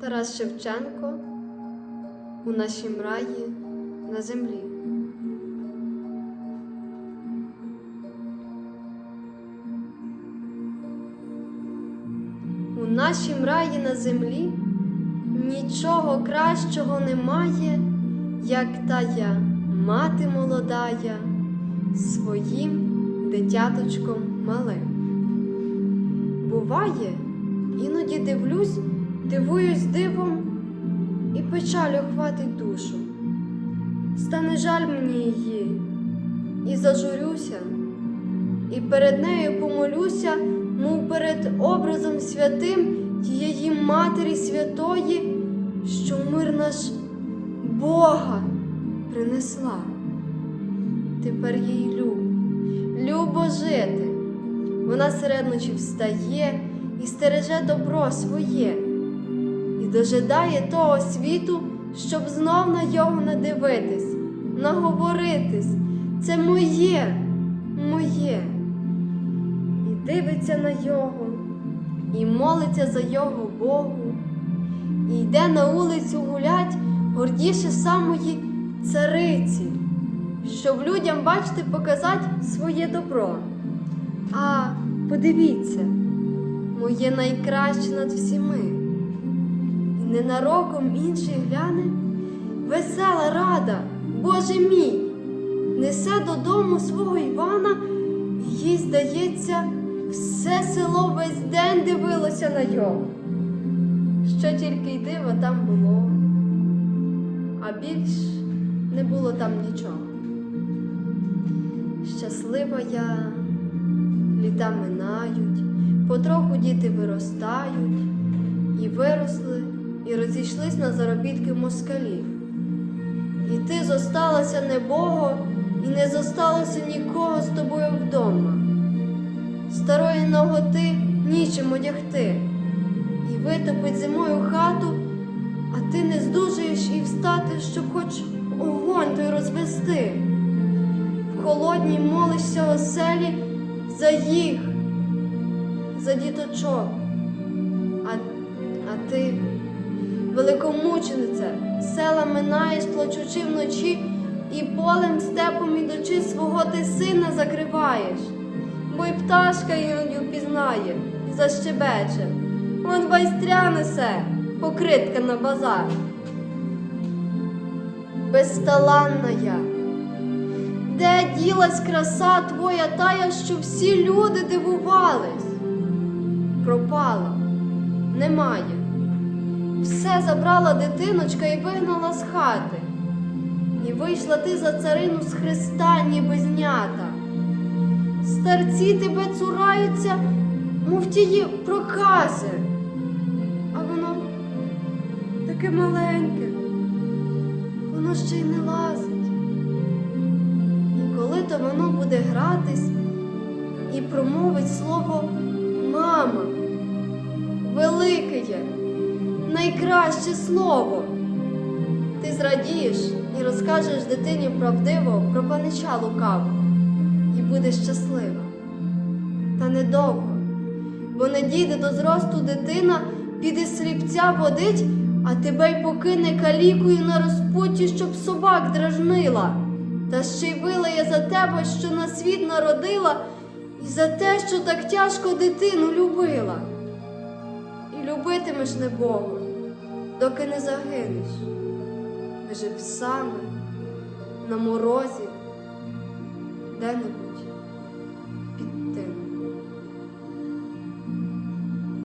Тарас Шевченко у нашім раї на землі. У нашім раї на землі нічого кращого немає, як тая мати молодая своїм дитяточком малим. Буває, іноді дивлюсь, дивуюсь дивом, і печаль охватить душу. Стане жаль мені її, і зажурюся, і перед нею помолюся, мов перед образом святим тієї Матері Святої, що мир наш Бога принесла. Тепер їй люб, любо жити. Вона серед ночі встає і стереже добро своє, і дожидає того світу, щоб знов на його надивитись, наговоритись. Це моє, моє. І дивиться на його, і молиться за його Богу, і йде на вулицю гулять гордіше самої цариці, щоб людям, бачите, показати своє добро. А подивіться, моє найкраще над всіми. І ненароком інший гляне, весела рада, Боже мій, несе додому свого Івана, і їй, здається, все село весь день дивилося на його. Що тільки й диво там було, а більш не було там нічого. Щаслива я, літа минають, потроху діти виростають, і виросли, і розійшлись на заробітки москалі. І ти зосталася небого, і не зосталося нікого з тобою вдома. Старої ноготи нічим одягти, і витопить зимою хату, а ти не здужуєш і встати, щоб хоч огонь той розвести. Холодній молишся оселі за їх, за діточок. А, а ти, великомучениця, села минаєш, плачучи вночі, і полем степом ідучи свого ти сина закриваєш, бо й пташка іноді впізнає, защебече. Вон байстря несе, покритка на базар. Безталанна я. Де ділась краса твоя тая, що всі люди дивувались? Пропала, немає. Все забрала дитиночка і вигнала з хати. І вийшла ти за царину з Христа, ніби знята. Старці тебе цураються, мов тії прокази. А воно таке маленьке, воно ще й не лазить. І то воно буде гратись і промовить слово мама, велике найкраще слово. Ти зрадієш і розкажеш дитині правдиво про панича лукавого і будеш щаслива. Та недовго, бо не дійде до зросту дитина, піде сліпця водить, а тебе й покине калікою на розпутті, щоб собак дражнила, та ще й вила я за тебе, що на світ народила, і за те, що так тяжко дитину любила. І любитимеш не Бога, доки не загинеш. Жив саме на морозі де-небудь